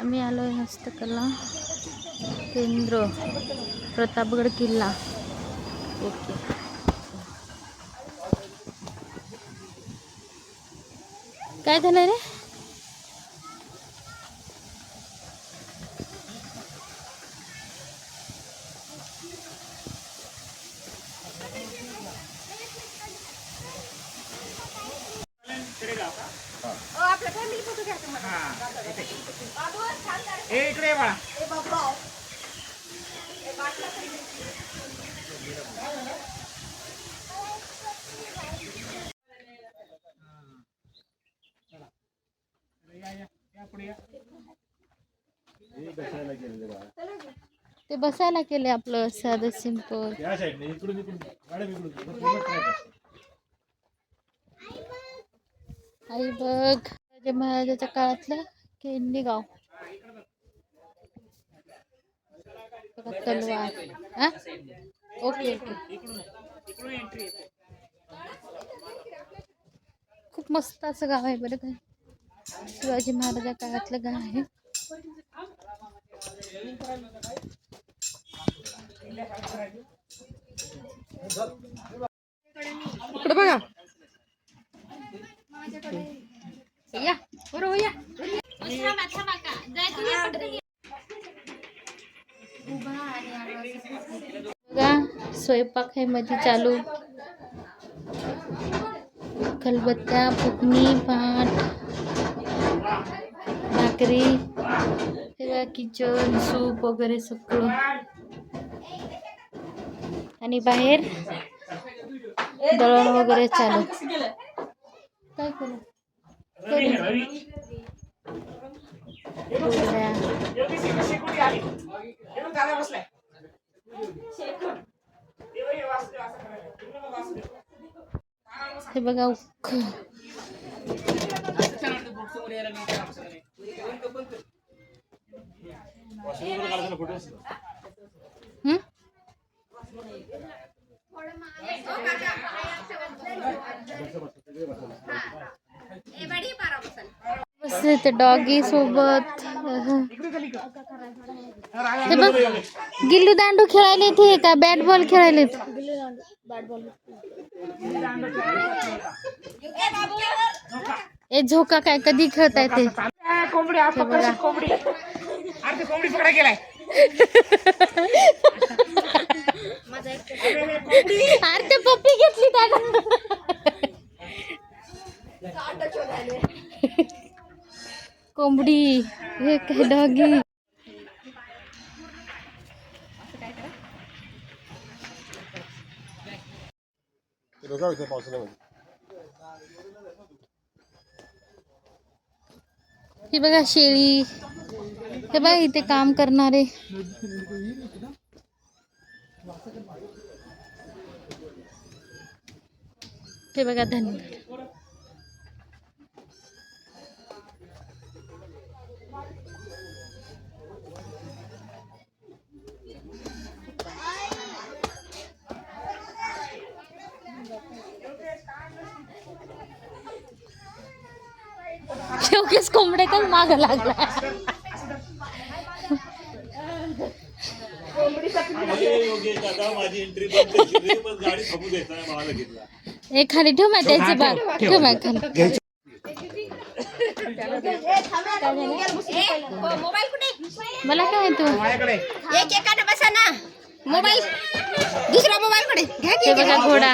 आम्ही आलो आहे हस्तकला केंद्र प्रतापगड किल्ला. ओके. काय झालं रे? ते बसायला केले आपलं साधं सिंपल. आई बघ. राजा महाराजाच्या काळातलं केंदी गाव. तलवार. हा? Okay okay. खूप मस्त असं गाव आहे बरं काय शिवाजी महाराजा काळातलं गाव आहे. इकडे बघा. स्वयंपाक आहे मध्ये चालू. खलबत्त्या फुकणी भात भाकरी सगळं किचन सूप वगैरे सगळं. आणि बाहेर दळण वगैरे चालू. काय करू? बसलाय. हं? बस ते डॉगी सोबत खाली गिल्ली दांडू खेळायला इथे का बॅट बॉल खेळायला ए झोका काय? कधी खेळताय ते? कोंबडी कोंबडी? कोंबडी पकडा गेलाय. अरे ते पप्पी घेतली त्यानं कोंबडी हे काय डॉगी? ते बघा इथे पावसाळ्यामध्ये. ही बघा शेळी हे बघा इथे काम करणारे हे बघा धन्यवाद द्यायचा नाही भावाला घेतला ए खाली ठेव माहिती त्याची बाग ठेव माहिती मला काय तू? एक एकाने बसा ना मोबाईल दुसरा मोबाईल कडे घ्या की बघा घोडा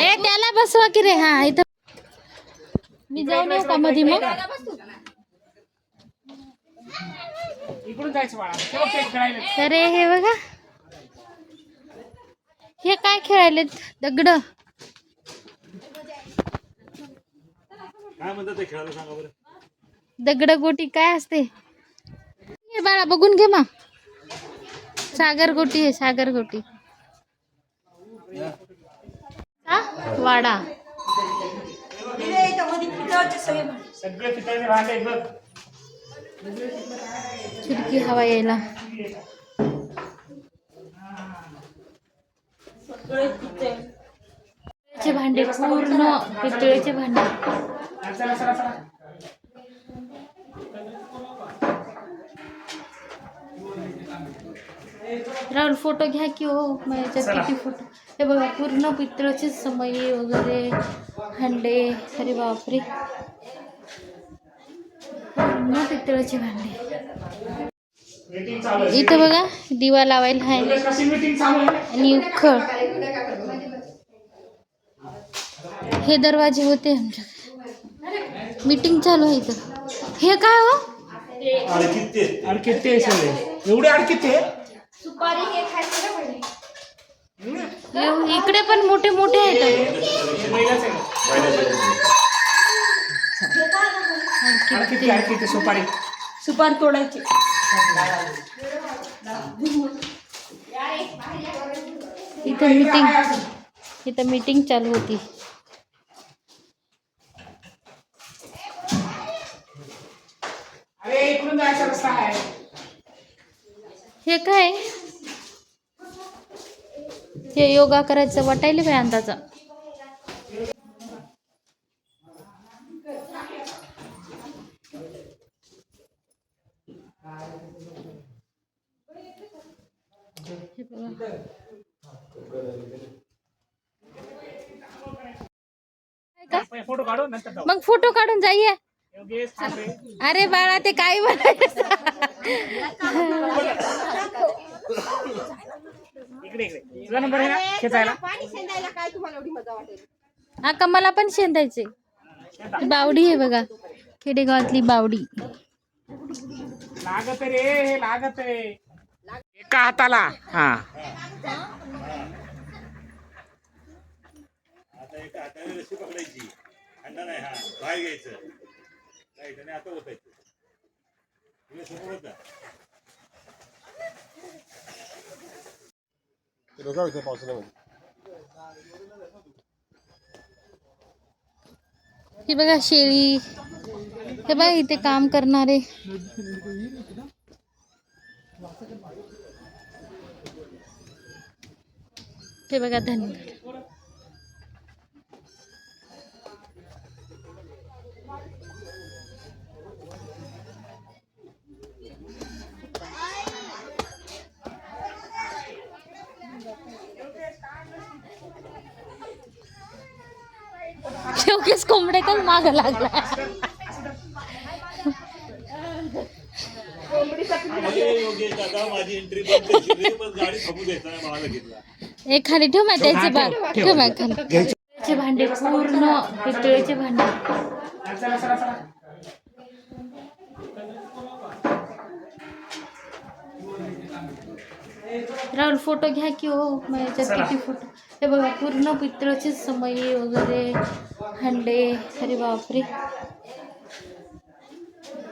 ए त्याला बसवा की रे हा इथं मी जाऊन येऊ का मध्ये मग? इकडून जायचं बाळा. तेव्हा पेट खेळायला अरे हे बघा. हे काय खेळायलेत दगड. काय म्हणतात ते खेळायला सांगा बरं. दगड गोटी काय असते? हे बाळा बघून घे मग. सागर गोटी आहे सागर गोटी. हा? वाडा. खिडकी हवा यायला. पितळेचे भांडे पूर्ण पितळेचे भांडे. राहुल फोटो घ्या की हो माझ्याच्यात किती फोटो? हे बघा पूर्ण पितळाची समयी वगैरे. हंडे अरे बापरे. पूर्ण पितळाचे भांडे. मीटिंग चालू आहे इथं बघा दिवा लावायला आहे कशी मीटिंग चालू आहे आणि उखळ. हे दरवाजे होते आमच्या मीटिंग चालू आहे इथं. हे काय हो? अडकित एवढे अडकित इकडे पण मोठे मोठे आहेत महिलाच आहे सुपारी तोडायची इथं मीटिंग इथं मीटिंग चालू होती हे काय? हे योगा करायचं वाटायला पाहिजे अंदाजा? हे बघा. फोटो काढू नंतर जाऊ. मग फोटो काढून जाईये. अरे बाळा ते काय म्हणायचं खेचायला. पाणी शेंदायला काय तुम्हाला एवढी मजा वाटेल? हा कमला पण शेंदायचे. ही बावडी आहे बघा. खेडेगावातली बावडी. लागत रे हे लागत रे. एका हाताला? हा. आता एका हाताने रस्सी पकडायची. खंडा नाही हा. बाहेर घ्यायचं. राईट आणि आता होतायचं तुला समोर होता. ही बघा शेळी. हे बघा इथे काम करणारे. हे बघा धन्यवाद. शेवकेच कोंबड्याचाच माग लागला अरे माझी एंट्री बंद गाडी थांबू द्यायचा मला घेतला एक खाली ठेव माहिती त्याचे बाग. ठेव माहिती खाली पितळेचे भांडे पूर्ण पितळेचे भांडे. राहुल फोटो घ्या की हो याच्यात किती फोटो. हे बघा पूर्ण पितळाचे समई वगैरे हंडे अरे बापरे.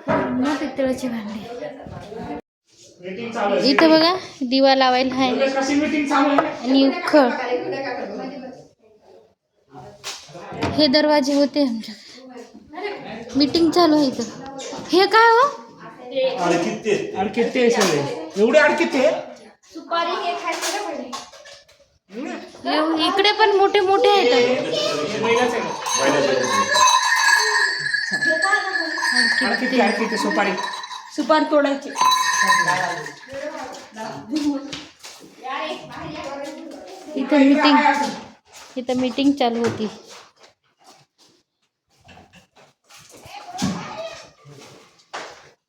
पूर्ण पितळाचे भांडे. इथं बघा दिवा लावायला आहे योगेश कशी मीटिंग चालू आहे. आणि उखळ. हे दरवाजे होते आमच्या. मीटिंग चालू आहे इथं. हे काय हो? अडकित एवढे अडकित इकडे पण मोठे मोठे आहेत. सुपारी. सुपार तोडायची. इथं मीटिंग इथं मीटिंग चालू होती.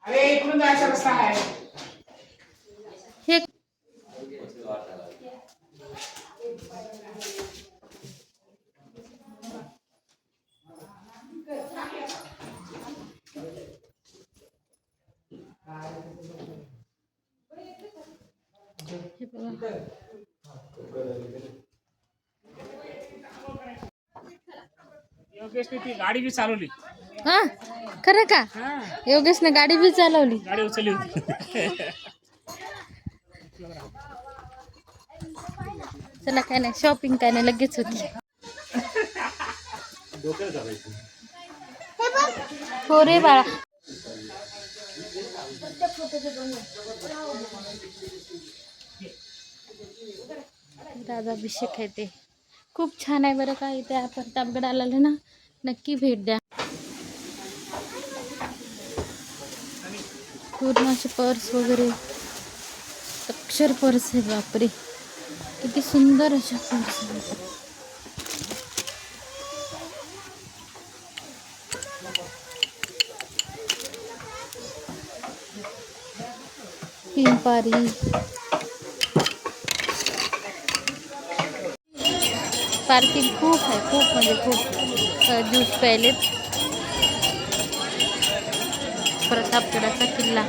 अरे इकडून जायचा रस्ता आहे. योगेशने ती गाडी बी चालवली. हा? खरं का? योगेशने गाडी बी चालवली. गाडी उचलली होती. चला काय नाही शॉपिंग काय नाही लगेच होती. हो रे बाळा. राधाभिषेक आहे ते. खूप छान आहे बरं का इथे आपण प्रतापगडाला ना नक्की भेट द्या. पूर्ण पर्स वगैरे अक्षर पर्स आहे बापरे. किती सुंदर अशा पर्स पिंपारी. पार्किंग खूप आहे खूप म्हणजे खूप ज्यूस प्यायलेत. प्रतापगडाचा किल्ला.